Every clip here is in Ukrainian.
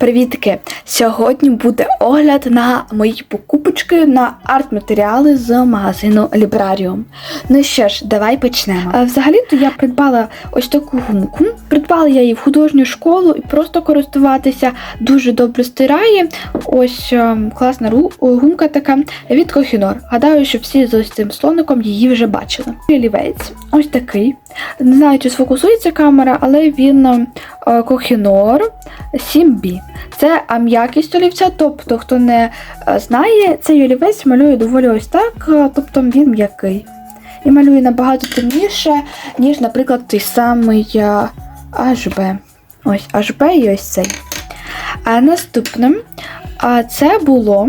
Привітки! Сьогодні буде огляд на мої покупочки на арт-матеріали з магазину Librarium. Ну що ж, давай почнемо. Взагалі-то я придбала ось таку гумку. Придбала я її в художню школу і просто користуватися дуже добре стирає. Ось е, класна гумка така від Kohinoor. Гадаю, що всі з ось цим слоником її вже бачили. Олівець ось такий. Не знаю, чи сфокусується камера, але він е, Kohinoor 7B. Це а, м'якість олівця, тобто, хто не е, знає, цей олівець малює доволі ось так, е, тобто він м'який. І малює набагато темніше, ніж, наприклад, той самий HB. Ось HB і ось цей. А наступним це було.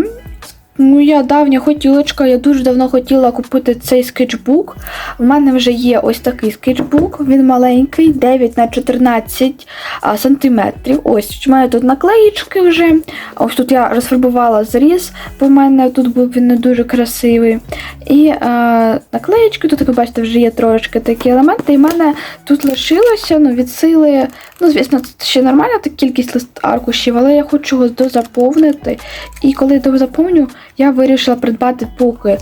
Моя давня хотілочка, я дуже давно хотіла купити цей скетчбук. У мене вже є ось такий скетчбук, він маленький, 9 на 14 а, сантиметрів. Ось у мене тут наклеїчки вже. Ось тут я розфарбувала зріз, бо в мене тут був він не дуже красивий. І а, наклеїчки, тут, як ви бачите, вже є трошки такі елементи. І в мене тут лишилося ну, від сили. Ну, звісно, це ще нормальна кількість лист аркушів, але я хочу його дозаповнити. І коли дозаповню, я вирішила придбати, поки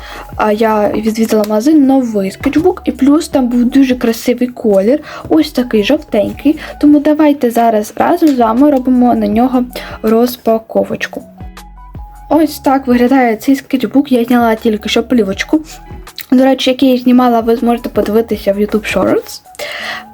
я відвідала магазин новий скетчбук, і плюс там був дуже красивий колір, ось такий жовтенький. Тому давайте зараз разом з вами робимо на нього розпаковочку. Ось так виглядає цей скетчбук. Я зняла тільки що плівочку. До речі, який я знімала, ви зможете подивитися в YouTube Shorts.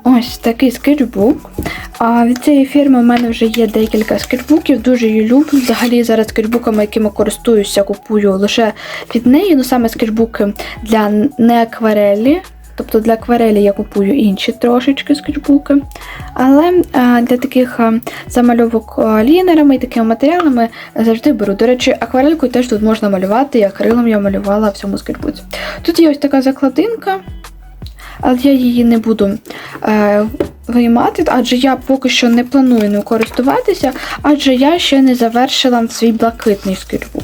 Ось такий скетчбук. А від цієї фірми в мене вже є декілька скетчбуків, дуже її люблю. Взагалі зараз скетчбуками, якими користуюся, купую лише від неї. Ну саме скетчбуки для не акварелі. Тобто для акварелі я купую інші трошечки скетчбуки. Але для таких замальовок лінерами і такими матеріалами завжди беру. До речі, акварелькою теж тут можна малювати, і акрилом я малювала в цьому скетчбуці. Тут є ось така закладинка, але я її не буду виймати, адже я поки що не планую ним користуватися, адже я ще не завершила свій блакитний скетчбук.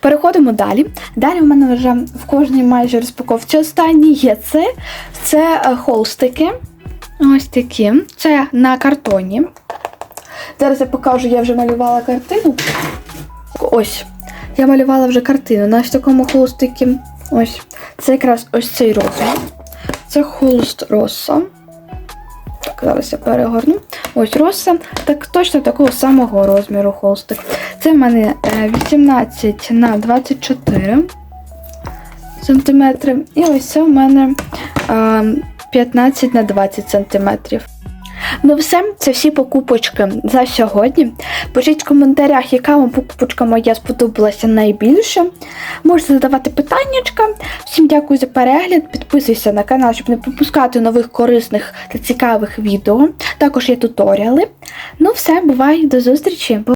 Переходимо далі. Далі в мене вже в кожній майже розпаковці останній є це. Це е, холстики. Ось такі. Це на картоні. Зараз я покажу, я вже малювала картину. Ось. Я малювала вже картину на такому холстикі. Ось. Це якраз ось цей розмір. Це холст роса. Так, зараз я перегорну. Ось роса. Так точно такого самого розміру холстик. Це в мене е, 18 на 24 сантиметри. І ось це в мене е, 15 на 20 сантиметрів. Ну, все, це всі покупочки за сьогодні. Пишіть в коментарях, яка вам покупочка моя сподобалася найбільше. Можете задавати питаннячка. Всім дякую за перегляд. Підписуйся на канал, щоб не пропускати нових корисних та цікавих відео. Також є туторіали. Ну, все, бувай, до зустрічі!